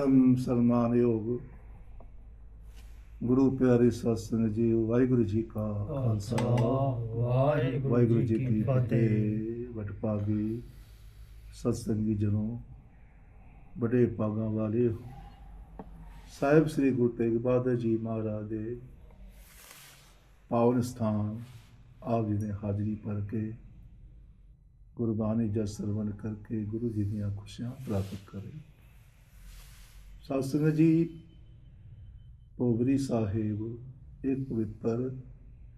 ਪਰਮ ਸਨਮਾਨਯੋਗ ਗੁਰੂ ਪਿਆਰੇ ਸਤਿ ਸੰਗਤ ਜੀ ਵਾਹਿਗੁਰੂ ਜੀ ਕਾ ਖਾਲਸਾ। ਵਾਹਿਗੁਰੂ ਜੀ ਕੀ ਫਤਿਹ। ਵਟਪਾਗੀ ਸਤਸੰਗੀ ਜਨੋ ਬੜੇ ਪਾਗਾਂ ਵਾਲੇ। ਸਾਹਿਬ ਸ੍ਰੀ ਗੁਰੂ ਤੇਗ ਬਹਾਦਰ ਜੀ ਮਹਾਰਾਜ ਦੇ ਪਾਵਨ ਸਥਾਨ ਆਪ ਜੀ ਨੇ ਹਾਜ਼ਰੀ ਭਰ ਕੇ ਗੁਰਬਾਣੀ ਜਸ ਸਰਵਣ ਕਰਕੇ ਗੁਰੂ ਜੀ ਦੀਆਂ ਖੁਸ਼ੀਆਂ ਪ੍ਰਾਪਤ ਕਰੇ ਸਾਧ ਜੀ। ਪੋਗਰੀ ਸਾਹਿਬ ਇੱਕ ਪਵਿੱਤਰ,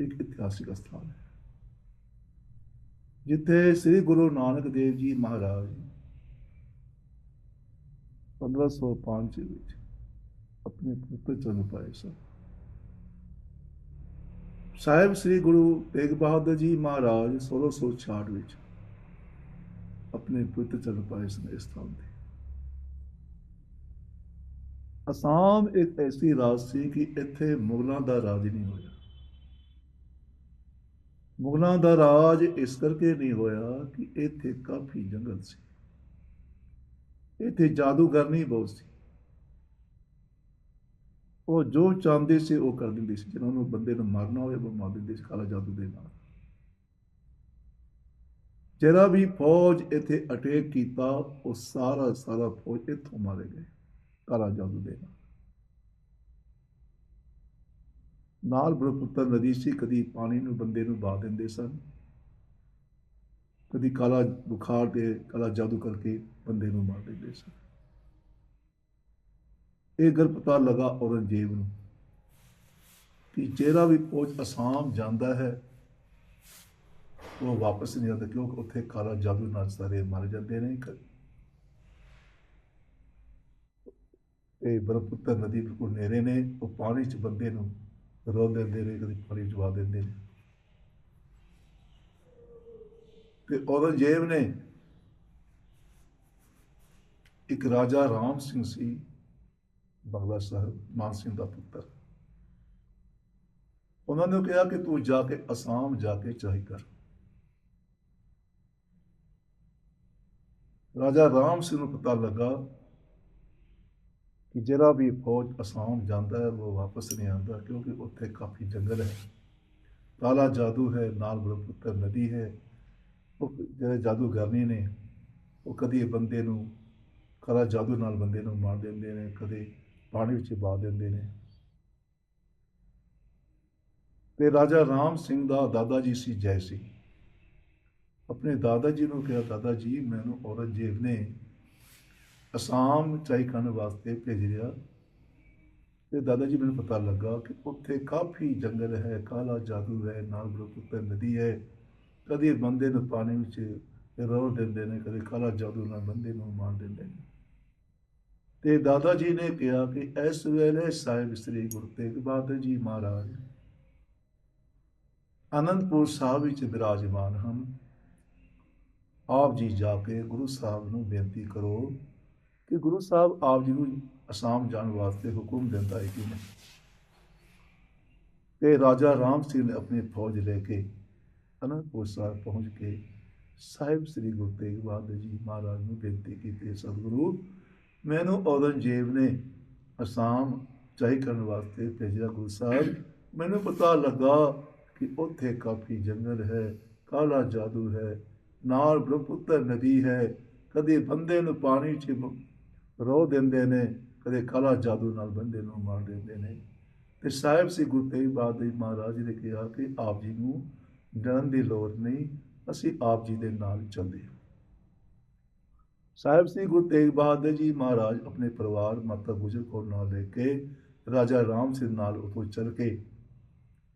ਇੱਕ ਇਤਿਹਾਸਿਕ ਸਥਾਨ ਹੈ। ਜਿੱਥੇ ਸ੍ਰੀ ਗੁਰੂ ਨਾਨਕ ਦੇਵ ਜੀ ਮਹਾਰਾਜ 1505 ਵਿੱਚ ਆਪਣੇ ਪੁੱਤਰ ਚਰਨ ਪਾਏ ਸਨ। ਸਾਹਿਬ ਸ੍ਰੀ ਗੁਰੂ ਤੇਗ ਬਹਾਦਰ ਜੀ ਮਹਾਰਾਜ 1666 ਵਿੱਚ ਆਪਣੇ ਪੁੱਤਰ ਚਰਨ ਪਾਏ ਸਨ ਇਸ ਥਾਂ ਤੇ। ਅਸਾਮ ਇੱਕ ਐਸੀ ਰਾਜ ਸੀ ਕਿ ਇੱਥੇ ਮੁਗਲਾਂ ਦਾ ਰਾਜ ਨਹੀਂ ਹੋਇਆ। ਮੁਗਲਾਂ ਦਾ ਰਾਜ ਇਸ ਕਰਕੇ ਨਹੀਂ ਹੋਇਆ ਕਿ ਇੱਥੇ ਕਾਫੀ ਜੰਗਲ ਸੀ। ਇੱਥੇ ਜਾਦੂਗਰਨੀ ਬਹੁਤ ਸੀ। ਉਹ ਜੋ ਚਾਹੁੰਦੇ ਸੀ ਉਹ ਕਰ ਦਿੰਦੇ ਸੀ। ਜਿਹਨਾਂ ਨੂੰ ਬੰਦੇ ਨੂੰ ਮਾਰਨਾ ਹੋਵੇ, ਉਹ ਮਾਰ ਦਿੰਦੇ ਸੀ ਕਾਲਾ ਜਾਦੂ ਦੇ ਨਾਲ। ਜਿਹੜਾ ਵੀ ਫੌਜ ਇੱਥੇ ਅਟੈਕ ਕੀਤਾ, ਉਹ ਸਾਰਾ ਸਾਰਾ ਫੌਜ ਇੱਥੋਂ ਮਾਰੇ ਗਏ। ਕਾਲਾ ਜਾਦੂ ਦੇਣਾ। ਨਾਲ ਨਾਲ ਬ੍ਰਹਮਪੁੱਤਰ ਨਦੀ ਸੀ, ਕਦੀ ਪਾਣੀ ਨੂੰ ਬੰਦੇ ਨੂੰ ਬਹਾ ਦਿੰਦੇ ਸਨ। ਕਦੀ ਕਾਲਾ ਬੁਖਾਰ ਤੇ ਕਾਲਾ ਜਾਦੂ ਕਰਕੇ ਬੰਦੇ ਨੂੰ ਮਾਰ ਦਿੰਦੇ ਸਨ। ਇਹ ਗੱਲ ਪਤਾ ਲਗਾ ਔਰੰਗਜ਼ੇਬ ਨੂੰ ਕਿ ਜਿਹੜਾ ਵੀ ਫੌਜ ਅਸਾਮ ਜਾਂਦਾ ਹੈ, ਉਹ ਵਾਪਸ ਨਹੀਂ ਆਉਂਦਾ ਕਿਉਂਕਿ ਉੱਥੇ ਕਾਲਾ ਜਾਦੂ ਨਾਲ ਸਾਰੇ ਮਰ ਜਾਂਦੇ ਨੇ। ਇਹ ਬ੍ਰਹਮਪੁੱਤਰ ਨਦੀ ਬਿਲਕੁਲ ਨੇੜੇ ਨੇ, ਉਹ ਪਾਣੀ 'ਚ ਬੰਦੇ ਨੂੰ ਰੋ ਦਿੰਦੇ ਨੇ, ਕਦੀ ਪਾਣੀ 'ਚ ਦਿੰਦੇ ਨੇ। ਤੇ ਔਰੰਗਜ਼ੇਬ ਨੇ ਇੱਕ ਰਾਜਾ ਰਾਮ ਸਿੰਘ ਸੀ ਬੰਗਲਾ ਸਾਹਿਬ ਮਾਨ ਸਿੰਘ ਦਾ ਪੁੱਤਰ। ਉਹਨਾਂ ਨੇ ਕਿਹਾ ਕਿ ਤੂੰ ਜਾ ਕੇ ਅਸਾਮ ਜਾ ਕੇ ਚੜ੍ਹਾਈ ਕਰ। ਰਾਜਾ ਰਾਮ ਸਿੰਘ ਨੂੰ ਪਤਾ ਲੱਗਾ ਕਿ ਜਿਹੜਾ ਵੀ ਫੌਜ ਅਸਾਮ ਜਾਂਦਾ ਹੈ, ਉਹ ਵਾਪਸ ਨਹੀਂ ਆਉਂਦਾ ਕਿਉਂਕਿ ਉੱਥੇ ਕਾਫੀ ਜੰਗਲ ਹੈ। ਕਾਲਾ ਜਾਦੂ ਹੈ, ਨਾਲ ਬ੍ਰਹਮਪੁੱਤਰ ਨਦੀ ਹੈ। ਉਹ ਜਿਹੜੇ ਜਾਦੂਗਰਨੀ ਨੇ, ਉਹ ਕਦੀ ਬੰਦੇ ਨੂੰ ਕਾਲਾ ਜਾਦੂ ਨਾਲ ਬੰਦੇ ਨੂੰ ਮਾਰ ਦਿੰਦੇ ਨੇ, ਕਦੇ ਪਾਣੀ ਵਿੱਚ ਪਾ ਦਿੰਦੇ ਨੇ। ਤੇ ਰਾਜਾ ਰਾਮ ਸਿੰਘ ਦਾ ਦਾਦਾ ਜੀ ਸੀ ਜੈ ਸਿੰਘ। ਆਪਣੇ ਦਾਦਾ ਜੀ ਨੂੰ ਕਿਹਾ ਦਾਦਾ ਜੀ ਮੈਨੂੰ ਔਰੰਗਜ਼ੇਬ ਨੇ ਅਸਾਮ ਚਾਈ ਕਰਨ ਵਾਸਤੇ ਭੇਜ ਰਿਹਾ ਤੇ ਦਾਦਾ ਜੀ, ਮੈਨੂੰ ਪਤਾ ਲੱਗਾ ਕਿ ਉੱਥੇ ਕਾਫੀ ਜੰਗਲ ਹੈ, ਕਾਲਾ ਜਾਦੂ ਹੈ, ਨਾਲ ਬ੍ਰਹਮਪੁੱਤਰ ਨਦੀ ਹੈ। ਕਦੇ ਬੰਦੇ ਨੂੰ ਪਾਣੀ ਵਿੱਚ ਰੋੜ ਦਿੰਦੇ ਨੇ, ਕਦੇ ਕਾਲਾ ਜਾਦੂ ਨਾਲ ਬੰਦੇ ਨੂੰ ਮਾਰ ਦਿੰਦੇ ਨੇ। ਤੇ ਦਾਦਾ ਜੀ ਨੇ ਕਿਹਾ ਕਿ ਇਸ ਵੇਲੇ ਸਾਹਿਬ ਸ੍ਰੀ ਗੁਰੂ ਤੇਗ ਬਹਾਦਰ ਜੀ ਮਹਾਰਾਜ ਅਨੰਦਪੁਰ ਸਾਹਿਬ ਵਿੱਚ ਬਿਰਾਜਮਾਨ ਹਨ। ਆਪ ਜੀ ਜਾ ਕੇ ਗੁਰੂ ਸਾਹਿਬ ਨੂੰ ਬੇਨਤੀ ਕਰੋ ਕਿ ਗੁਰੂ ਸਾਹਿਬ ਆਪ ਜੀ ਨੂੰ ਅਸਾਮ ਜਾਣ ਵਾਸਤੇ ਹੁਕਮ ਦਿੰਦਾ ਹੈ ਕਿ ਤੇ ਰਾਜਾ ਰਾਮ ਸਿੰਘ ਨੇ ਆਪਣੀ ਫੌਜ ਲੈ ਕੇ ਅਨੰਦਪੁਰ ਸਾਹਿਬ ਪਹੁੰਚ ਕੇ ਸਾਹਿਬ ਸ੍ਰੀ ਗੁਰੂ ਤੇਗ ਬਹਾਦਰ ਜੀ ਮਹਾਰਾਜ ਨੂੰ ਬੇਨਤੀ ਕੀਤੀ, ਸਤਿਗੁਰੂ, ਮੈਨੂੰ ਔਰੰਗਜ਼ੇਬ ਨੇ ਅਸਾਮ ਚਾਹੀ ਕਰਨ ਵਾਸਤੇ ਭੇਜਿਆ ਗੁਰੂ ਸਾਹਿਬ। ਮੈਨੂੰ ਪਤਾ ਲੱਗਾ ਕਿ ਉੱਥੇ ਕਾਫੀ ਜੰਗਲ ਹੈ, ਕਾਲਾ ਜਾਦੂ ਹੈ, ਨਾਲ ਬ੍ਰਹਮਪੁੱਤਰ ਨਦੀ ਹੈ। ਕਦੇ ਬੰਦੇ ਨੂੰ ਪਾਣੀ 'ਚ ਰੋ ਦਿੰਦੇ ਨੇ, ਕਦੇ ਕਾਲਾ ਜਾਦੂ ਨਾਲ ਬੰਦੇ ਨੂੰ ਮਾਰ ਦਿੰਦੇ ਨੇ। ਤੇ ਸਾਹਿਬ ਸ੍ਰੀ ਗੁਰੂ ਤੇਗ ਬਹਾਦਰ ਜੀ ਮਹਾਰਾਜ ਨੇ ਕਿਹਾ ਕਿ ਆਪ ਜੀ ਨੂੰ ਡਰਨ ਦੀ ਲੋੜ ਨਹੀਂ, ਅਸੀਂ ਆਪ ਜੀ ਦੇ ਨਾਲ ਚੱਲਦੇ ਹਾਂ। ਸਾਹਿਬ ਸ੍ਰੀ ਗੁਰੂ ਤੇਗ ਬਹਾਦਰ ਜੀ ਮਹਾਰਾਜ ਆਪਣੇ ਪਰਿਵਾਰ, ਮਾਤਾ ਗੁਜਰ ਕੌਰ ਨਾਲ ਲੈ ਕੇ ਰਾਜਾ ਰਾਮ ਸਿੰਘ ਨਾਲ ਉਤੋਂ ਚੱਲ ਕੇ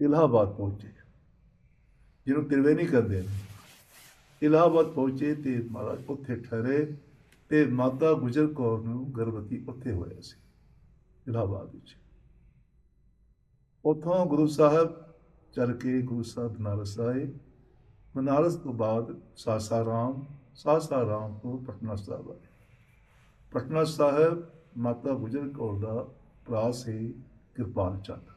ਇਲਾਹਾਬਾਦ ਪਹੁੰਚੇ। ਜਿਹਨੂੰ ਤਿਰਵੇਣੀ ਕਰਦੇ। ਨੇ ਇਲਾਹਾਬਾਦ ਪਹੁੰਚੇ ਤੇ ਮਹਾਰਾਜ ਉੱਥੇ ਠਹਿਰੇ। ਤੇ ਮਾਤਾ ਗੁਜਰ ਕੌਰ ਨੂੰ ਗਰਭਵਤੀ ਉੱਥੇ ਹੋਇਆ ਸੀ, ਇਲਾਹਾਬਾਦ ਵਿੱਚ। ਉੱਥੋਂ ਗੁਰੂ ਸਾਹਿਬ ਚੱਲ ਕੇ ਗੁਰੂ ਸਾਹਿਬ ਬਨਾਰਸ ਆਏ। ਬਨਾਰਸ ਤੋਂ ਬਾਅਦ ਸਾਸਾਰਾਮ ਸਾਸਾਰਾਮ ਤੋਂ ਪਟਨਾ ਸਾਹਿਬ ਆਏ। ਪਟਨਾ ਸਾਹਿਬ ਮਾਤਾ ਗੁਜਰ ਕੌਰ ਦਾ ਭਰਾ ਸੀ ਕਿਰਪਾਲ ਚੰਦ।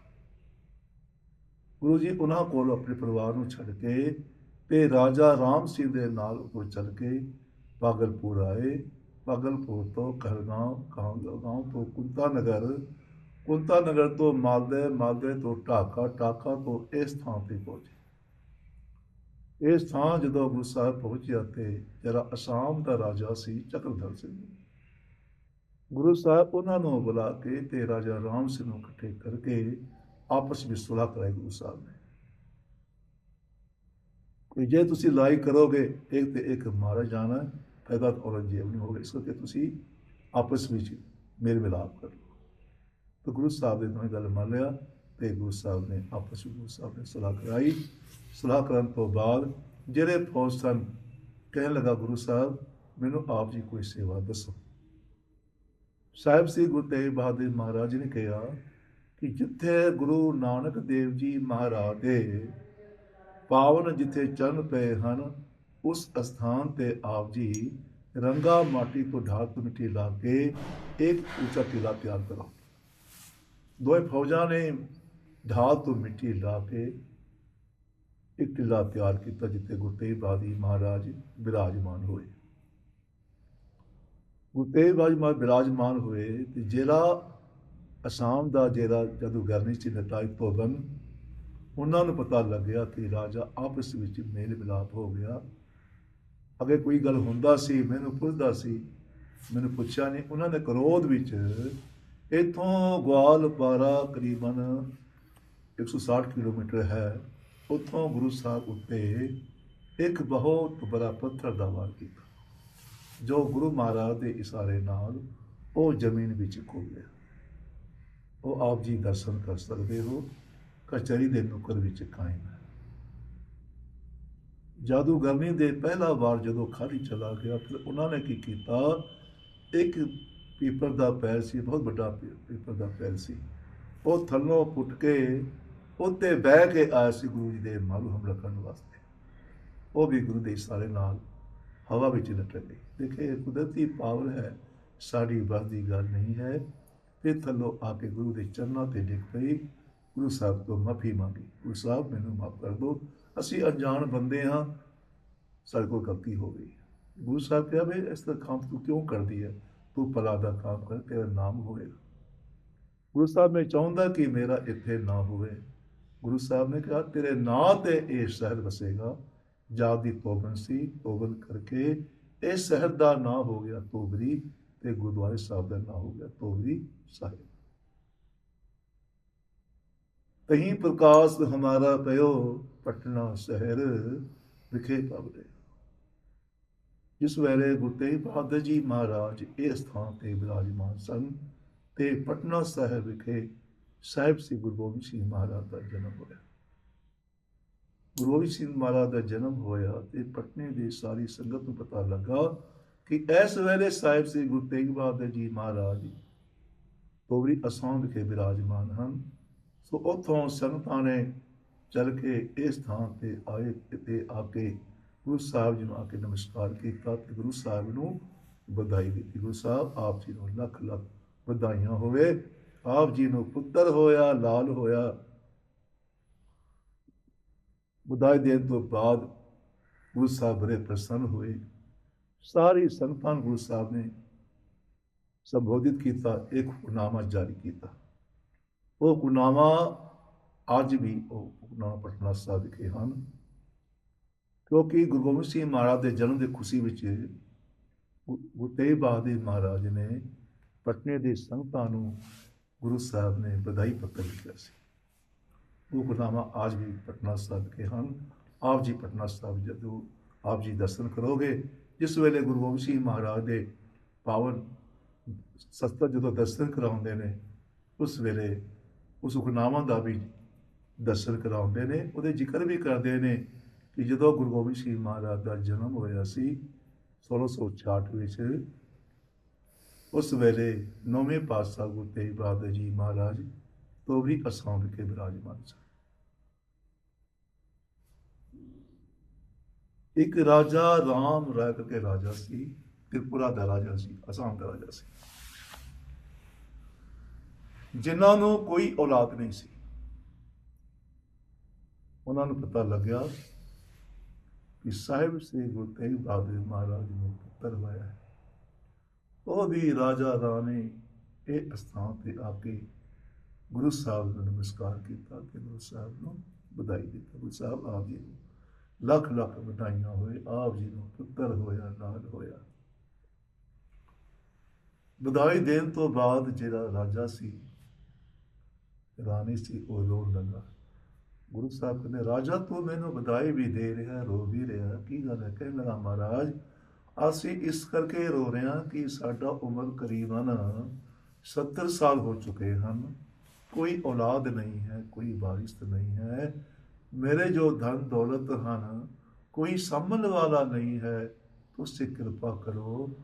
ਗੁਰੂ ਜੀ ਉਹਨਾਂ ਕੋਲ ਆਪਣੇ ਪਰਿਵਾਰ ਨੂੰ ਛੱਡ ਕੇ ਤੇ ਰਾਜਾ ਰਾਮ ਸਿੰਘ ਦੇ ਨਾਲ ਉਹ ਚੱਲ ਕੇ ਭਾਗਲਪੁਰ ਆਏ। ਪਾਗਲਪੁਰ ਤੋਂ ਕਰਗਾਂਵ ਕਾਂਗਾਂਵ ਤੋਂ ਕੁੰਤਾ ਨਗਰ ਕੁੰਤਾ ਨਗਰ ਤੋਂ ਮਾਲਦੇ ਮਾਲਦੇ ਤੋਂ ਢਾਕਾ ਢਾਕਾ ਤੋਂ ਇਸ ਥਾਂ ਤੇ ਪਹੁੰਚੇ। ਇਸ ਥਾਂ ਜਦੋਂ ਗੁਰੂ ਸਾਹਿਬ ਪਹੁੰਚਿਆ ਤੇ ਜਿਹੜਾ ਅਸਾਮ ਦਾ ਰਾਜਾ ਸੀ ਚੱਕਰਧਰ ਸਿੰਘ। ਗੁਰੂ ਸਾਹਿਬ ਉਹਨਾਂ ਨੂੰ ਬੁਲਾ ਕੇ ਤੇ ਰਾਜਾ ਰਾਮ ਸਿੰਘ ਨੂੰ ਇਕੱਠੇ ਕਰਕੇ ਆਪਸ ਵਿੱਚ ਸੁਲ੍ਹਾ ਕਰਾਈ ਗੁਰੂ ਸਾਹਿਬ ਨੇ। ਕਿ ਜੇ ਤੁਸੀਂ ਲੜਾਈ ਕਰੋਗੇ, ਇੱਕ ਤੇ ਇੱਕ ਮਾਰਾ ਜਾਣਾ ਫਾਇਦਾ ਤਾਂ ਔਰੰਗਜ਼ੇਬ ਨੂੰ ਹੋਗਾ ਇਸ ਕਰਕੇ ਤੁਸੀਂ ਆਪਸ ਵਿੱਚ ਮੇਲ ਮਿਲਾਪ ਕਰ ਲਓ। ਤਾਂ ਗੁਰੂ ਸਾਹਿਬ ਨੇ ਇਹ ਗੱਲ ਮੰਨ ਲਿਆ ਤੇ ਗੁਰੂ ਸਾਹਿਬ ਨੇ ਆਪਸ ਵਿੱਚ ਗੁਰੂ ਸਾਹਿਬ ਨੇ ਸਲਾਹ ਕਰਾਈ। ਸਲਾਹ ਕਰਨ ਤੋਂ ਬਾਅਦ ਜਿਹੜੇ ਫੌਜ ਸਨ, ਕਹਿਣ ਲੱਗਾ ਗੁਰੂ ਸਾਹਿਬ, ਮੈਨੂੰ ਆਪ ਜੀ ਕੋਈ ਸੇਵਾ ਦੱਸੋ। ਸਾਹਿਬ ਸ੍ਰੀ ਗੁਰੂ ਤੇਗ ਬਹਾਦਰ ਮਹਾਰਾਜ ਨੇ ਕਿਹਾ ਕਿ ਜਿੱਥੇ ਗੁਰੂ ਨਾਨਕ ਦੇਵ ਜੀ ਮਹਾਰਾਜ ਦੇ ਪਾਵਨ ਜਿੱਥੇ ਚਰਨ ਪਏ ਹਨ ਉਸ ਅਸਥਾਨ ਤੇ ਆਪ ਜੀ ਰੰਗਾ ਮਾਟੀ ਤੋਂ ਢਾਕ ਮਿੱਟੀ ਲਾ ਕੇ ਇੱਕ ਉੱਚਾ ਟਿਲਾ ਤਿਆਰ ਕਰੋ। ਦੋਏ ਫੌਜਾਂ ਨੇ ਢਾਕ ਤੋਂ ਮਿੱਟੀ ਲਾ ਕੇ ਇੱਕ ਟਿਲਾ ਤਿਆਰ ਕੀਤਾ ਜਿੱਥੇ ਗੁਰੂ ਤੇਗ ਬਹਾਦਰ ਮਹਾਰਾਜ ਬਿਰਾਜਮਾਨ ਹੋਏ। ਗੁਰੂ ਤੇਗ ਬਹਾਦਰ ਮਹਾਰਾਜ ਬਿਰਾਜਮਾਨ ਹੋਏ ਤੇ ਜਿਹੜਾ ਅਸਾਮ ਦਾ ਜਿਹੜਾ ਜਦੋਂ ਗਰਨੀ ਸੀ ਨਤਾਈ ਤੋਬਨ ਉਹਨਾਂ ਨੂੰ ਪਤਾ ਲੱਗਿਆ ਕਿ ਰਾਜਾ ਆਪਸ ਵਿੱਚ ਮੇਲ ਮਿਲਾਪ ਹੋ ਗਿਆ। ਅਗੇ ਕੋਈ ਗੱਲ ਹੁੰਦਾ ਸੀ, ਮੈਨੂੰ ਪੁੱਛਦਾ ਸੀ, ਮੈਨੂੰ ਪੁੱਛਿਆ ਨਹੀਂ। ਉਹਨਾਂ ਨੇ ਕਰੋਧ ਵਿੱਚ ਇਥੋਂ ਗਵਾਲਪਾਰਾ ਕਰੀਬਨ 160 ਕਿਲੋਮੀਟਰ ਹੈ। ਉੱਥੋਂ ਗੁਰੂ ਸਾਹਿਬ ਉੱਤੇ ਇੱਕ ਬਹੁਤ ਬੜਾ ਪੱਥਰ ਦਾ ਵਾਰ ਕੀਤਾ, ਜੋ ਗੁਰੂ ਮਹਾਰਾਜ ਦੇ ਇਸ਼ਾਰੇ ਨਾਲ ਉਹ ਜ਼ਮੀਨ ਵਿੱਚ ਖੋ ਗਿਆ। ਉਹ ਆਪ ਜੀ ਦਰਸ਼ਨ ਕਰ ਸਕਦੇ ਹੋ। ਕਚਹਿਰੀ ਦੇ ਨੁਕਰ ਵਿੱਚ ਕਾਇਮ ਹੈ। ਜਾਦੂਗਰਨੀ ਦੇ ਪਹਿਲਾ ਵਾਰ ਜਦੋਂ ਖਾਲੀ ਚਲਾ ਗਿਆ, ਫਿਰ ਉਹਨਾਂ ਨੇ ਕੀ ਕੀਤਾ? ਇੱਕ ਪੀਪਰ ਦਾ ਪੈਰ ਸੀ, ਬਹੁਤ ਵੱਡਾ ਪੀ- ਦਾ ਪੈਰ ਸੀ। ਉਹ ਥੱਲੋਂ ਪੁੱਟ ਕੇ ਉੱਤੇ ਬਹਿ ਕੇ ਆਇਆ ਸੀ ਗੁਰੂ ਜੀ ਦੇ ਮਾਰੂ ਹਮਲਾ ਕਰਨ ਵਾਸਤੇ। ਉਹ ਵੀ ਗੁਰੂ ਦੇ ਇਸ਼ਾਰੇ ਨਾਲ ਹਵਾ ਵਿੱਚ ਲਟਕ ਗਈ। ਦੇਖੇ ਕੁਦਰਤੀ ਪਾਵਰ ਹੈ, ਸਾਡੀ ਬਸ ਦੀ ਗੱਲ ਨਹੀਂ ਹੈ। ਫਿਰ ਥੱਲੋਂ ਆ ਕੇ ਗੁਰੂ ਦੇ ਚਰਨਾਂ ਤੇ ਡਿੱਗ ਪਈ। ਗੁਰੂ ਸਾਹਿਬ ਤੋਂ ਮਾਫੀ ਮੰਗੀ। ਗੁਰੂ ਸਾਹਿਬ, ਮੈਨੂੰ ਮਾਫ ਕਰ ਦਿਓ। ਅਸੀਂ ਅਣਜਾਣ ਬੰਦੇ ਹਾਂ, ਸਾਡੇ ਕੋਲ ਗਲਤੀ ਹੋ ਗਈ। ਗੁਰੂ ਸਾਹਿਬ ਕਿਹਾ ਵੀ ਇਸ ਤਰ੍ਹਾਂ ਕੰਮ ਤੂੰ ਕਿਉਂ ਕਰਦੀ ਹੈ? ਤੂੰ ਭਲਾ ਦਾ ਕੰਮ ਕਰ, ਤੇਰਾ ਨਾਮ ਹੋਵੇਗਾ। ਗੁਰੂ ਸਾਹਿਬ ਮੈਂ ਚਾਹੁੰਦਾ ਕਿ ਮੇਰਾ ਇੱਥੇ ਨਾ ਹੋਵੇ। ਗੁਰੂ ਸਾਹਿਬ ਨੇ ਕਿਹਾ, ਤੇਰੇ ਨਾਂ ਤੇ ਇਹ ਸ਼ਹਿਰ ਵਸੇਗਾ। ਜਾਤ ਦੀ ਤੋਬਨ ਸੀ, ਤੋਬਨ ਕਰਕੇ ਇਹ ਸ਼ਹਿਰ ਦਾ ਨਾਂ ਹੋ ਗਿਆ ਤੋਬਰੀ ਤੇ ਗੁਰਦੁਆਰੇ ਸਾਹਿਬ ਦਾ ਨਾਂ ਹੋ ਗਿਆ ਤੋਬਰੀ ਸਾਹਿਬ। ਤਹੀਂ ਪ੍ਰਕਾਸ਼ ਹਮਾਰਾ ਪਇਓ। ਪਟਨਾ ਸ਼ਹਿਰ ਵਿਖੇ ਪਵਰੇ ਜਿਸ ਵੇਲੇ ਗੁਰੂ ਤੇਗ ਬਹਾਦਰ ਜੀ ਮਹਾਰਾਜ ਇਹ ਸਥਾਨ ਤੇ ਬਿਰਾਜਮਾਨ ਸਨ ਤੇ ਪਟਨਾ ਸਾਹਿਬ ਵਿਖੇ ਸਾਹਿਬ ਸ੍ਰੀ ਗੁਰੂ ਗੋਬਿੰਦ ਸਿੰਘ ਮਹਾਰਾਜ ਦਾ ਜਨਮ ਹੋਇਆ। ਗੁਰੂ ਗੋਬਿੰਦ ਸਿੰਘ ਮਹਾਰਾਜ ਦਾ ਜਨਮ ਹੋਇਆ ਤੇ ਪਟਨੇ ਦੀ ਸਾਰੀ ਸੰਗਤ ਨੂੰ ਪਤਾ ਲੱਗਾ ਕਿ ਇਸ ਵੇਲੇ ਸਾਹਿਬ ਸ੍ਰੀ ਗੁਰੂ ਤੇਗ ਬਹਾਦਰ ਜੀ ਮਹਾਰਾਜ ਤੋਬਰੀ ਅਸਾਮ ਵਿਖੇ ਬਿਰਾਜਮਾਨ ਹਨ। ਸੋ ਉੱਥੋਂ ਸੰਗਤਾਂ ਨੇ ਚੱਲ ਕੇ ਇਸ ਥਾਂ ਤੇ ਆਏ ਤੇ ਆ ਕੇ ਗੁਰੂ ਸਾਹਿਬ ਜੀ ਨੂੰ ਆ ਕੇ ਨਮਸਕਾਰ ਕੀਤਾ ਤੇ ਗੁਰੂ ਸਾਹਿਬ ਨੂੰ ਵਧਾਈ ਦਿੱਤੀ। ਗੁਰੂ ਸਾਹਿਬ, ਆਪ ਜੀ ਨੂੰ ਲੱਖ ਲੱਖ ਵਧਾਈਆਂ ਹੋਵੇ। ਆਪ ਜੀ ਨੂੰ ਪੁੱਤਰ ਹੋਇਆ, ਲਾਲ ਹੋਇਆ। ਵਧਾਈ ਦੇਣ ਤੋਂ ਬਾਅਦ ਗੁਰੂ ਸਾਹਿਬ ਬੜੇ ਪ੍ਰਸੰਨ ਹੋਏ। ਸਾਰੀ ਸੰਗਤਾਂ ਨੂੰ ਗੁਰੂ ਸਾਹਿਬ ਨੇ ਸੰਬੋਧਿਤ ਕੀਤਾ, ਇੱਕ ਹੁਕਮਨਾਮਾ ਜਾਰੀ ਕੀਤਾ। ਉਹ ਹੁਕਮਨਾਮਾ ਅੱਜ ਵੀ ਉਹ ਹੁਕਮਨਾਮਾ ਪਟਨਾ ਸਾਹਿਬ ਵਿਖੇ ਹਨ। ਕਿਉਂਕਿ ਗੁਰੂ ਗੋਬਿੰਦ ਸਿੰਘ ਮਹਾਰਾਜ ਦੇ ਜਨਮ ਦੀ ਖੁਸ਼ੀ ਵਿੱਚ ਗੁਰੂ ਤੇਗ ਬਹਾਦਰ ਮਹਾਰਾਜ ਨੇ ਪਟਨੇ ਦੇ ਸੰਗਤਾਂ ਨੂੰ ਗੁਰੂ ਸਾਹਿਬ ਨੇ ਵਧਾਈ ਪੱਤਰ ਲਿਖਿਆ ਸੀ। ਉਹ ਹੁਕਮਨਾਮਾ ਅੱਜ ਵੀ ਪਟਨਾ ਸਾਹਿਬ ਵਿਖੇ ਹਨ। ਆਪ ਜੀ ਪਟਨਾ ਸਾਹਿਬ ਜਦੋਂ ਆਪ ਜੀ ਦਰਸ਼ਨ ਕਰੋਗੇ, ਜਿਸ ਵੇਲੇ ਗੁਰੂ ਗੋਬਿੰਦ ਸਿੰਘ ਮਹਾਰਾਜ ਦੇ ਪਾਵਨ ਸਸਤਾ ਜਦੋਂ ਦਰਸ਼ਨ ਕਰਾਉਂਦੇ ਨੇ, ਉਸ ਵੇਲੇ ਉਸ ਹੁਕਮਨਾਮਾ ਦਾ ਵੀ ਦਰਸ਼ਨ ਕਰਾਉਂਦੇ ਨੇ, ਉਹਦੇ ਜ਼ਿਕਰ ਵੀ ਕਰਦੇ ਨੇ ਕਿ ਜਦੋਂ ਗੁਰੂ ਗੋਬਿੰਦ ਸਿੰਘ ਮਹਾਰਾਜ ਦਾ ਜਨਮ ਹੋਇਆ ਸੀ 1666 ਵਿੱਚ, ਉਸ ਵੇਲੇ ਨੌਵੇਂ ਪਾਤਸ਼ਾਹ ਗੁਰੂ ਤੇਗ ਬਹਾਦਰ ਜੀ ਮਹਾਰਾਜ ਤੋਂ ਵੀ ਅਸਾਮ ਵਿਖੇ ਬਿਰਾਜਮਾਨ ਸਨ। ਇੱਕ ਰਾਜਾ ਰਾਮ ਰਾਏ ਕਰਕੇ ਰਾਜਾ ਸੀ, ਤ੍ਰਿਪੁਰਾ ਦਾ ਰਾਜਾ ਸੀ, ਅਸਾਮ ਦਾ ਰਾਜਾ ਸੀ। ਜਿਨ੍ਹਾਂ ਨੂੰ ਕੋਈ ਔਲਾਦ ਨਹੀਂ ਸੀ। ਉਹਨਾਂ ਨੂੰ ਪਤਾ ਲੱਗਿਆ ਕਿ ਸਾਹਿਬ ਸ੍ਰੀ ਗੁਰੂ ਤੇਗ ਬਹਾਦਰ ਮਹਾਰਾਜ ਨੂੰ ਪੁੱਤਰ ਹੋਇਆ ਹੈ। ਉਹ ਵੀ ਰਾਜਾ ਰਾਣੀ ਇਹ ਸਥਾਨ ਤੇ ਆ ਕੇ ਗੁਰੂ ਸਾਹਿਬ ਨੂੰ ਨਮਸਕਾਰ ਕੀਤਾ ਤੇ ਗੁਰੂ ਸਾਹਿਬ ਨੂੰ ਵਧਾਈ ਦਿੱਤੀ। ਗੁਰੂ ਸਾਹਿਬ ਆਪ ਜੀ ਨੂੰ ਲੱਖ ਲੱਖ ਵਧਾਈਆਂ ਹੋਏ, ਆਪ ਜੀ ਨੂੰ ਪੁੱਤਰ ਹੋਇਆ ਨਾਲ ਹੋਇਆ। ਵਧਾਈ ਦੇਣ ਤੋਂ ਬਾਅਦ ਜਿਹੜਾ ਰਾਜਾ ਸੀ, ਰਾਣੀ ਸੀ, ਉਹ ਰੋਣ ਲੱਗਾ। ਗੁਰੂ ਸਾਹਿਬ ਕਹਿੰਦੇ, ਰਾਜਾ ਤੂੰ ਮੈਨੂੰ ਵਧਾਈ ਵੀ ਦੇ ਰਿਹਾ, ਰੋ ਵੀ ਰਿਹਾ। ਕੀ ਗੱਲ ਹੈ? ਕਹਿਣ ਲੱਗਾ, ਮਹਾਰਾਜ, ਅਸੀਂ ਇਸ ਕਰਕੇ ਰੋ ਰਹੇ ਹਾਂ ਕਿ ਸਾਡਾ ਉਮਰ ਕਰੀਬਨ 70 ਸਾਲ ਹੋ ਚੁੱਕੇ ਹਨ। ਕੋਈ ਔਲਾਦ ਨਹੀਂ ਹੈ, ਕੋਈ ਵਾਰਿਸ ਨਹੀਂ ਹੈ। ਮੇਰੇ ਜੋ ਧਨ ਦੌਲਤ ਹਨ, ਕੋਈ ਸੰਭਲ ਵਾਲਾ ਨਹੀਂ ਹੈ। ਤੁਸੀਂ ਕਿਰਪਾ ਕਰੋ,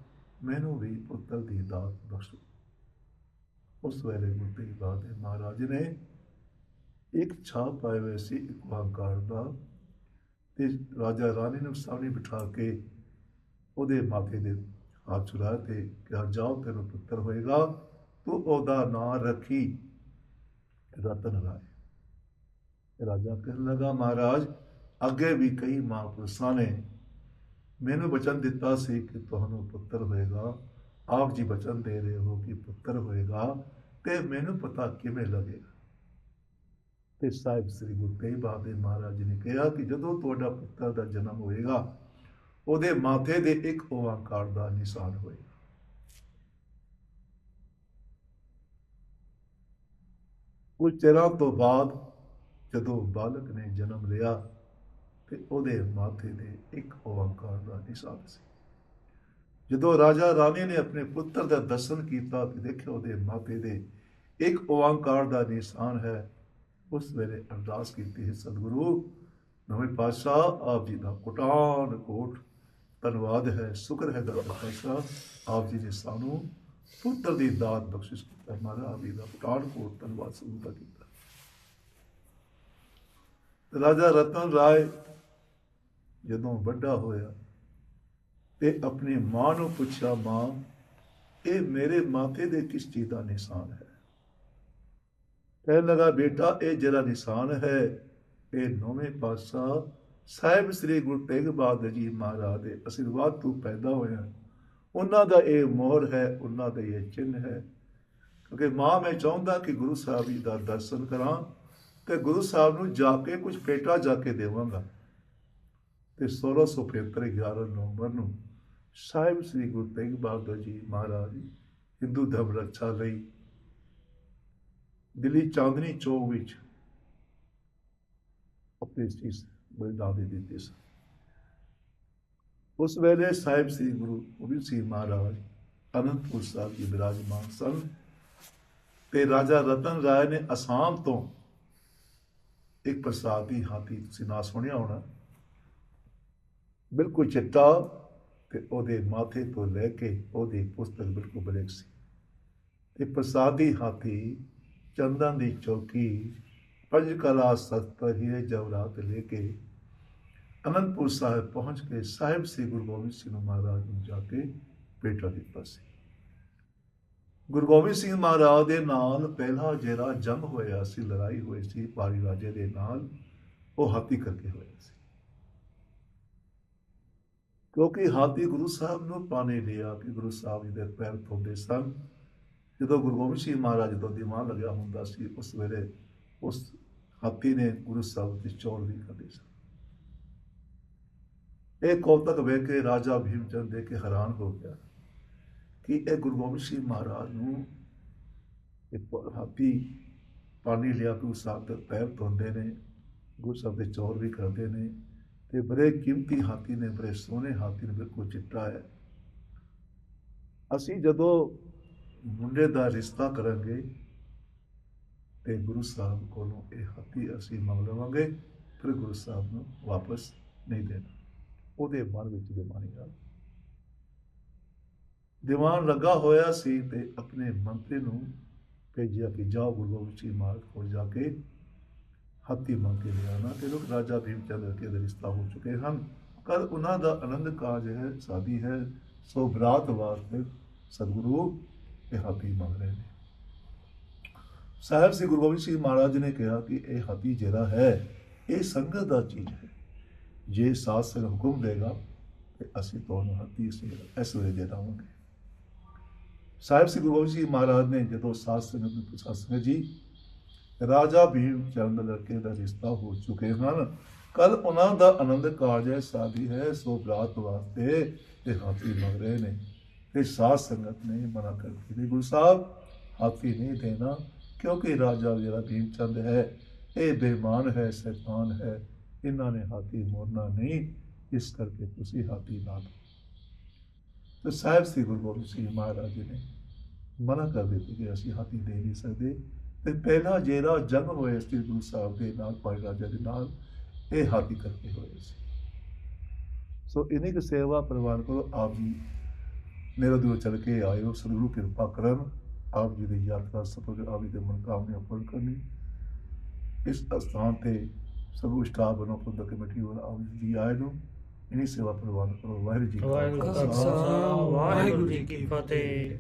ਮੈਨੂੰ ਵੀ ਪੁੱਤਰ ਦੀ ਦਾਤ ਬਖਸ਼ੋ। ਉਸ ਵੇਲੇ ਗੁਰੂ ਤੇਗ ਬਹਾਦਰ ਮਹਾਰਾਜ ਨੇ ਇੱਕ ਛਾਪ ਪਾਏ ਹੋਏ ਸੀ ਇੱਕ ਵਾਂਕਾਰ ਦਾ ਤੇ ਰਾਜਾ ਰਾਣੀ ਨੂੰ ਸਾਹਮਣੇ ਬਿਠਾ ਕੇ ਉਹਦੇ ਮਾਥੇ ਦੇ ਹੱਥ ਚੁਲਾ ਤੇ ਕਿਹਾ, ਜਾਓ ਤੈਨੂੰ ਪੁੱਤਰ ਹੋਏਗਾ, ਤੂੰ ਉਹਦਾ ਨਾਂ ਰੱਖੀ। ਰਤਨ ਰਾਏ। ਰਾਜਾ ਕਹਿਣ ਲੱਗਾ, ਮਹਾਰਾਜ, ਅੱਗੇ ਵੀ ਕਈ ਮਹਾਂਪੁਰਸ਼ਾਂ ਨੇ ਮੈਨੂੰ ਬਚਨ ਦਿੱਤਾ ਸੀ ਕਿ ਤੁਹਾਨੂੰ ਪੁੱਤਰ ਹੋਏਗਾ। ਆਪ ਜੀ ਬਚਨ ਦੇ ਰਹੇ ਹੋ ਕਿ ਪੁੱਤਰ ਹੋਏਗਾ ਤੇ ਮੈਨੂੰ ਪਤਾ ਕਿਵੇਂ ਲੱਗੇਗਾ। ਤੇ ਸਾਹਿਬ ਸ੍ਰੀ ਗੁਰੂ ਤੇਗ ਬਹਾਦਰ ਮਹਾਰਾਜ ਜੀ ਨੇ ਕਿਹਾ ਕਿ ਜਦੋਂ ਤੁਹਾਡਾ ਪੁੱਤਰ ਦਾ ਜਨਮ ਹੋਏਗਾ, ਉਹਦੇ ਮਾਥੇ ਦੇ ਇੱਕ ਓੰਕਾਰ ਦਾ ਨਿਸ਼ਾਨ ਹੋਏਗਾ। ਕੁਝ ਚਿਰਾਂ ਤੋਂ ਬਾਅਦ ਜਦੋਂ ਬਾਲਕ ਨੇ ਜਨਮ ਲਿਆ, ਤੇ ਉਹਦੇ ਮਾਥੇ ਦੇ ਇੱਕ ਓੰਕਾਰ ਦਾ ਨਿਸ਼ਾਨ ਸੀ। ਜਦੋਂ ਰਾਜਾ ਰਾਣੀ ਨੇ ਆਪਣੇ ਪੁੱਤਰ ਦਾ ਦਰਸ਼ਨ ਕੀਤਾ, ਤੇ ਦੇਖਿਆ ਉਹਦੇ ਮਾਥੇ ਦੇ ਇੱਕ ਓੰਕਾਰ ਦਾ ਨਿਸ਼ਾਨ ਹੈ ਉਸ ਵੇਲੇ ਅਰਦਾਸ ਕੀਤੀ ਹੈ, ਸਤਿਗੁਰੂ, ਨਵੇਂ ਪਾਤਸ਼ਾਹ ਆਪ ਜੀ ਦਾ ਕੋਟਾਨ ਕੋਟ ਧੰਨਵਾਦ ਹੈ, ਸ਼ੁਕਰ ਹੈ ਦਾਤਾ ਪਾਤਸ਼ਾਹ, ਆਪ ਜੀ ਨੇ ਸਾਨੂੰ ਪੁੱਤਰ ਦੀ ਦਾਤ ਬਖਸ਼ਿਸ਼ ਕੀਤਾ, ਮਹਾਰਾਜ ਆਪ ਜੀ ਦਾ ਕੋਟਾਨ ਕੋਟ ਧੰਨਵਾਦ ਸਬੂਤਾ ਕੀਤਾ। ਰਾਜਾ ਰਤਨ ਰਾਏ ਜਦੋਂ ਵੱਡਾ ਹੋਇਆ ਤੇ ਆਪਣੀ ਮਾਂ ਨੂੰ ਪੁੱਛਿਆ, ਮਾਂ, ਇਹ ਮੇਰੇ ਮਾਥੇ ਦੇ ਕਿਸ ਚੀਜ਼ ਦਾ ਨਿਸ਼ਾਨ ਹੈ? ਕਹਿਣ ਲਗਾ ਬੇਟਾ ਇਹ ਜਿਹੜਾ ਨਿਸ਼ਾਨ ਹੈ, ਇਹ ਨੌਵੇਂ ਪਾਤਸ਼ਾਹ ਸਾਹਿਬ ਸ੍ਰੀ ਗੁਰੂ ਤੇਗ ਬਹਾਦਰ ਜੀ ਮਹਾਰਾਜ ਦੇ ਅਸ਼ੀਰਵਾਦ ਤੋਂ ਪੈਦਾ ਹੋਇਆ। ਉਹਨਾਂ ਦਾ ਇਹ ਮੋਹਰ ਹੈ, ਉਹਨਾਂ ਦਾ ਇਹ ਚਿੰਨ੍ਹ ਹੈ। ਕਿਉਂਕਿ ਮਾਂ, ਮੈਂ ਚਾਹੁੰਦਾ ਕਿ ਗੁਰੂ ਸਾਹਿਬ ਜੀ ਦਾ ਦਰਸ਼ਨ ਕਰਾਂ ਤੇ ਗੁਰੂ ਸਾਹਿਬ ਨੂੰ ਜਾ ਕੇ ਕੁਝ ਪੇਟਾ ਜਾ ਕੇ ਦੇਵਾਂਗਾ। ਤੇ 1675 11 ਨਵੰਬਰ ਨੂੰ ਸਾਹਿਬ ਸ੍ਰੀ ਗੁਰੂ ਤੇਗ ਬਹਾਦਰ ਜੀ ਮਹਾਰਾਜ ਹਿੰਦੂ ਧਰਮ ਰੱਖਿਆ ਲਈ ਦਿੱਲੀ ਚਾਂਦਨੀ ਚੌਕ ਵਿੱਚ ਆਪਣੇ ਸੀਸ ਬਲਿਦਾਨ ਦਿੱਤੇ ਸਨ। ਉਸ ਵੇਲੇ ਸਾਹਿਬ ਸ੍ਰੀ ਗੁਰੂ ਗੋਬਿੰਦ ਸਿੰਘ ਮਹਾਰਾਜ ਅਨੰਦਪੁਰ ਸਾਹਿਬ ਜੀ ਬਿਰਾਜਮਾਨ ਸਨ ਤੇ ਰਾਜਾ ਰਤਨ ਰਾਏ ਨੇ ਅਸਾਮ ਤੋਂ ਇੱਕ ਪ੍ਰਸਾਦੀ ਹਾਥੀ ਤੁਸੀਂ ਨਾ ਸੁਣਿਆ ਹੋਣਾ। ਬਿਲਕੁਲ ਚਿੱਟਾ ਤੇ ਉਹਦੇ ਮਾਥੇ ਤੋਂ ਲੈ ਕੇ ਉਹਦੀ ਪੁਸਤਕ ਬਿਲਕੁਲ ਬਲੇਕ ਸੀ। ਤੇ ਪ੍ਰਸਾਦੀ ਹਾਥੀ ਚੰਦਾਂ ਦੀ ਚੌਕੀ ਪੰਜ ਕਲਾ ਸਤਰ ਹੀਰੇ ਜਵਰਾਤ ਲੈ ਕੇ ਅਨੰਦਪੁਰ ਸਾਹਿਬ ਪਹੁੰਚ ਕੇ ਸਾਹਿਬ ਸ੍ਰੀ ਗੁਰੂ ਗੋਬਿੰਦ ਸਿੰਘ ਮਹਾਰਾਜ ਨੂੰ ਜਾ ਕੇ ਭੇਟਾ ਦਿੱਤਾ ਸੀ। ਗੁਰੂ ਗੋਬਿੰਦ ਸਿੰਘ ਮਹਾਰਾਜ ਦੇ ਨਾਲ ਪਹਿਲਾ ਜਿਹੜਾ ਜੰਗ ਹੋਇਆ ਸੀ, ਲੜਾਈ ਹੋਈ ਸੀ ਪਾਰੀ ਰਾਜੇ ਦੇ ਨਾਲ ਉਹ ਹਾਥੀ ਕਰਕੇ ਹੋਇਆ ਸੀ। ਕਿਉਂਕਿ ਹਾਥੀ ਗੁਰੂ ਸਾਹਿਬ ਨੂੰ ਪਾਣੇ ਲਿਆ ਕਿ ਗੁਰੂ ਸਾਹਿਬ ਜੀ ਦੇ ਪੈਰ ਧੋਦੇ ਸਨ। ਜਦੋਂ ਗੁਰੂ ਗੋਬਿੰਦ ਸਿੰਘ ਮਹਾਰਾਜ ਜਦੋਂ ਦੀਵਾਨ ਲੱਗਿਆ ਹੁੰਦਾ ਸੀ, ਉਸ ਵੇਲੇ ਉਸ ਹਾਥੀ ਨੇ ਗੁਰੂ ਸਾਹਿਬ ਦੀ ਚੋਰ ਵੀ ਕਰਦੇ ਸਨ ਇਹ ਕੌਤਕ ਵੇਖ ਕੇ ਰਾਜਾ ਭੀਮ ਚੰਦ ਦੇ ਕੇ ਹੈਰਾਨ ਹੋ ਗਿਆ ਕਿ ਇਹ ਗੁਰੂ ਗੋਬਿੰਦ ਸਿੰਘ ਮਹਾਰਾਜ ਨੂੰ ਇਹ ਹਾਥੀ ਪਾਣੀ ਲਿਆ ਕੇ ਉਸ ਸਾਹਿਬ ਦੇ ਪੈਰ ਧੋਂਦੇ ਨੇ, ਗੁਰੂ ਸਾਹਿਬ ਦੇ ਚੋਰ ਵੀ ਕਰਦੇ ਨੇ ਤੇ ਬੜੇ ਕੀਮਤੀ ਹਾਥੀ ਨੇ, ਬੜੇ ਸੋਹਣੇ ਹਾਥੀ ਨੇ, ਬਿਲਕੁਲ ਚਿੱਟਾ ਹੈ। ਅਸੀਂ ਜਦੋਂ ਮੁੰਡੇ ਦਾ ਰਿਸ਼ਤਾ ਕਰਾਂਗੇ ਤੇ ਗੁਰੂ ਸਾਹਿਬ ਕੋਲੋਂ ਇਹ ਹਾਥੀ ਅਸੀਂ ਮੰਗ ਲਵਾਂਗੇ, ਫਿਰ ਗੁਰੂ ਸਾਹਿਬ ਨੂੰ ਵਾਪਸ ਨਹੀਂ ਦੇਣਾ। ਉਹਦੇ ਮਨ ਵਿੱਚ ਬੇਮਾਨੀ ਆ ਦੀਵਾਨ ਲੱਗਾ ਹੋਇਆ ਸੀ ਤੇ ਆਪਣੇ ਮੰਤਰੀ ਨੂੰ ਭੇਜਿਆ ਕਿ ਜਾਓ ਗੁਰੂ ਗੋਬਿੰਦ ਸਿੰਘ ਮਹਾਰਾਜ ਕੋਲ ਜਾ ਕੇ ਹਾਥੀ ਮੰਗ ਕੇ ਲਿਆਣਾ ਤੇ ਲੋਕ ਰਾਜਾ ਭੀਮਚੰਦ ਕੇ ਰਿਸ਼ਤਾ ਹੋ ਚੁੱਕੇ ਹਨ। ਕੱਲ ਉਹਨਾਂ ਦਾ ਆਨੰਦ ਕਾਜ ਹੈ, ਸਾਦੀ ਹੈ। ਸੋ ਬਰਾਤ ਵਾਸਤੇ ਸਤਿਗੁਰੂ ਇਹ ਹਾਥੀ ਮੰਗ ਰਹੇ ਨੇ। ਸਾਹਿਬ ਸ੍ਰੀ ਗੁਰੂ ਗੋਬਿੰਦ ਸਿੰਘ ਮਹਾਰਾਜ ਨੇ ਕਿਹਾ ਕਿ ਇਹ ਹਾਥੀ ਜਿਹੜਾ ਹੈ, ਇਹ ਸੰਗਤ ਦਾ ਚੀਜ਼ ਹੈ। ਜੇ ਸਾਧ ਸੰਗਤ ਹੁਕਮ ਦੇਗਾ, ਤੇ ਅਸੀਂ ਤੁਹਾਨੂੰ ਹਾਥੀ ਇਸ ਵੇਲੇ ਦੇ ਦੇਵਾਂਗੇ। ਸਾਹਿਬ ਸ੍ਰੀ ਗੁਰੂ ਗੋਬਿੰਦ ਸਿੰਘ ਮਹਾਰਾਜ ਨੇ ਜਦੋਂ ਸਾਧ ਸੰਗਤ ਨੂੰ ਪੁੱਛਿਆ, ਸੰਗਤ ਜੀ, ਰਾਜਾ ਭੀਮ ਚੰਦ ਲੜਕੇ ਦਾ ਰਿਸ਼ਤਾ ਹੋ ਚੁੱਕੇ ਹਨ। ਕੱਲ ਉਹਨਾਂ ਦਾ ਆਨੰਦ ਕਾਰਜ ਹੈ ਸ਼ਾਦੀ ਹੈ, ਸੋ ਬਰਾਤ ਵਾਸਤੇ ਤੇ ਹਾਥੀ ਮੰਗ ਰਹੇ ਨੇ। ਤੇ ਸਾਧ ਸੰਗਤ ਨੇ ਮਨਾ ਕਰ ਦਿੱਤੀ। ਗੁਰੂ ਸਾਹਿਬ ਹਾਥੀ ਨਹੀਂ ਦੇਣਾ, ਕਿਉਂਕਿ ਰਾਜਾ ਜਿਹੜਾ ਭੀਮ ਚੰਦ ਹੈ, ਇਹ ਬੇਈਮਾਨ ਹੈ ਸ਼ੈਤਾਨ ਹੈ, ਇਹਨਾਂ ਨੇ ਹਾਥੀ ਮੋੜਨਾ ਨਹੀਂ, ਇਸ ਕਰਕੇ ਤੁਸੀਂ ਹਾਥੀ ਨਾ ਦਿਓ ਤੇ ਸਾਹਿਬ ਸ੍ਰੀ ਗੁਰੂ ਗੋਬਿੰਦ ਸਿੰਘ ਮਹਾਰਾਜ ਜੀ ਨੇ ਮਨਾ ਕਰ ਦਿੱਤੀ ਕਿ ਅਸੀਂ ਹਾਥੀ ਦੇ ਨਹੀਂ ਸਕਦੇ। ਤੇ ਪਹਿਲਾ ਜਿਹੜਾ ਜੰਗ ਹੋਇਆ ਸ੍ਰੀ ਗੁਰੂ ਸਾਹਿਬ ਦੇ ਨਾਲ, ਭਾਈ ਰਾਜਾ ਦੇ ਨਾਲ, ਇਹ ਹਾਥੀ ਕਰਕੇ ਹੋਇਆ ਸੀ। ਸੋ ਇਹਨੇ ਕਿ ਸੇਵਾ ਪਰਿਵਾਰ ਕੋਲ ਆਪ ਜੀ ਮੇਰੇ ਦੂਰ ਚਲ ਕੇ ਆਇਓ ਸਤਿਗੁਰੂ ਕਿਰਪਾ ਕਰਨ। ਆਪ ਜੀ ਦੀ ਯਾਤਰਾ ਸਫਲ ਜੀ ਦੇ ਮਨੋਕਾਮਨਾ ਪੂਰਨ ਕਰਨੀ। ਇਸ ਸਥਾਨ ਤੇ ਸਭ ਸਟਾਫ ਵੱਲੋਂ ਪ੍ਰਬੰਧਕ ਕਮੇਟੀ ਵੱਲੋਂ ਆਪ ਜੀ ਆਏ ਨੂੰ ਇਨੀ ਸੇਵਾ ਪ੍ਰਵਾਨ ਕਰੋ। ਵਾਹਿਗੁਰੂ ਜੀ ਕਾ ਵਾਹਿਗੁਰੂ ਜੀ ਕਾ ਖਾਲਸਾ ਵਾਹਿਗੁਰੂ ਜੀ ਕੀ ਫਤਿਹ।